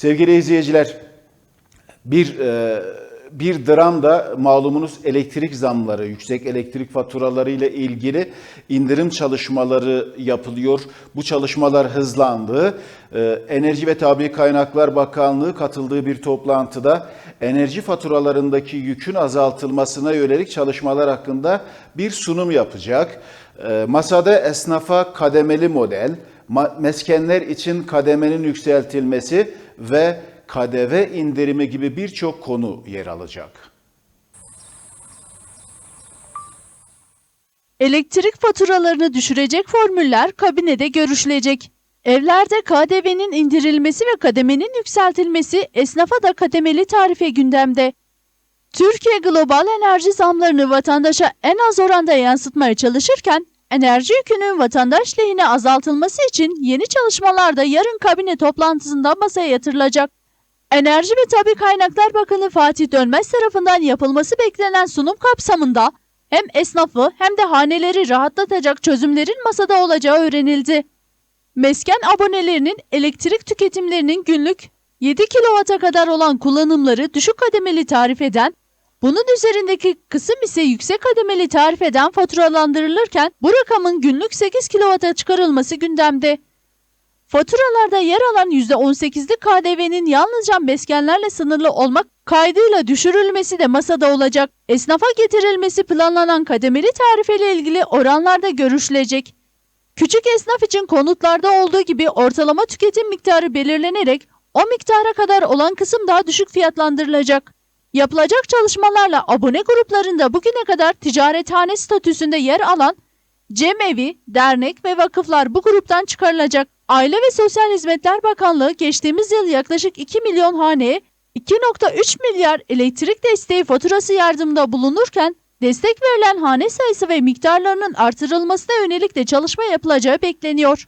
Sevgili izleyiciler, bir e, bir dramda malumunuz elektrik zamları, yüksek elektrik faturaları ile ilgili indirim çalışmaları yapılıyor. Bu çalışmalar hızlandı. E, Enerji ve Tabi Kaynaklar Bakanlığı katıldığı bir toplantıda enerji faturalarındaki yükün azaltılmasına yönelik çalışmalar hakkında bir sunum yapacak. E, Masada esnafa kademeli model, meskenler için kademenin yükseltilmesi ve KDV indirimi gibi birçok konu yer alacak. Elektrik faturalarını düşürecek formüller kabinede görüşülecek. Evlerde KDV'nin indirilmesi ve kademenin yükseltilmesi esnafa da kademeli tarife gündemde. Türkiye global enerji zamlarını vatandaşa en az oranda yansıtmaya çalışırken enerji yükünün vatandaş lehine azaltılması için yeni çalışmalar da yarın kabine toplantısında masaya yatırılacak. Enerji ve Tabi Kaynaklar Bakanı Fatih Dönmez tarafından yapılması beklenen sunum kapsamında hem esnafı hem de haneleri rahatlatacak çözümlerin masada olacağı öğrenildi. Mesken abonelerinin elektrik tüketimlerinin günlük 7 kW'a kadar olan kullanımları düşük kademeli tarif eden, bunun üzerindeki kısım ise yüksek kademeli tarif eden faturalandırılırken bu rakamın günlük 8 kW'a çıkarılması gündemde. Faturalarda yer alan %18'lik KDV'nin yalnızca meskenlerle sınırlı olmak kaydıyla düşürülmesi de masada olacak. Esnafa getirilmesi planlanan kademeli tarifeler ilgili oranlarda görüşülecek. Küçük esnaf için konutlarda olduğu gibi ortalama tüketim miktarı belirlenerek o miktara kadar olan kısım daha düşük fiyatlandırılacak. Yapılacak çalışmalarla abone gruplarında bugüne kadar ticarethane statüsünde yer alan Cemevi, dernek ve vakıflar bu gruptan çıkarılacak. Aile ve Sosyal Hizmetler Bakanlığı geçtiğimiz yıl yaklaşık 2 milyon haneye 2.3 milyar elektrik desteği faturası yardımında bulunurken destek verilen hane sayısı ve miktarlarının artırılmasına yönelik de çalışma yapılacağı bekleniyor.